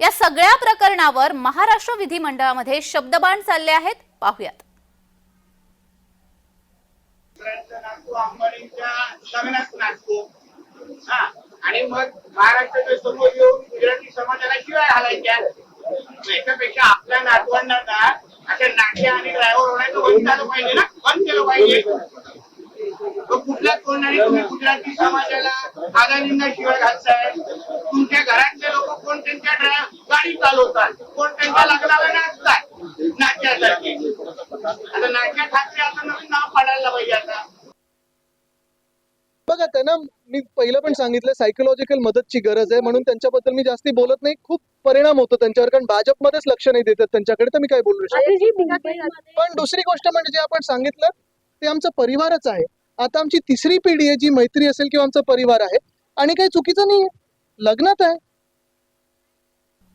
या सगळ्या प्रकरणावर महाराष्ट्र विधिमंडळामध्ये शब्दबाण चालले आहेत. पाहुयात. आणि मग महाराष्ट्राच्या समोर येऊन गुजराती समाजाला शिवाय घालायच्या याच्यापेक्षा आपल्या नातवंडांना अशा नाट्य आणि ड्रायव्हर होण्याचं बंद झालं पाहिजे ना. बंद केलं पाहिजे तो कुठल्या तोंडाने तुम्ही गुजराती समाजाला आघाडींना शिवाय घालताय त्यांच्या ड्राय- गाडी चालवतात. कोण त्यांच्या लग्नाला नाचतात? नाट्यासाठी आता नाट्य ठाकरे आता नवीन नाव पाडायला पाहिजे आता. बघा त्यांना मी पहिलं पण सांगितलं सायकोलॉजिकल मदतची गरज आहे. म्हणून त्यांच्याबद्दल मी जास्ती बोलत नाही. खूप परिणाम होतो त्यांच्यावर कारण भाजपमध्येच लक्ष नाही देतात त्यांच्याकडे. तर मी काय बोलू शकतो? पण दुसरी गोष्ट म्हणजे जे आपण सांगितलं ते आमचा परिवारच आहे. आता आमची तिसरी पिढी आहे जी मैत्री असेल किंवा आमचा परिवार आहे. आणि काही चुकीचं नाही लग्नात आहे.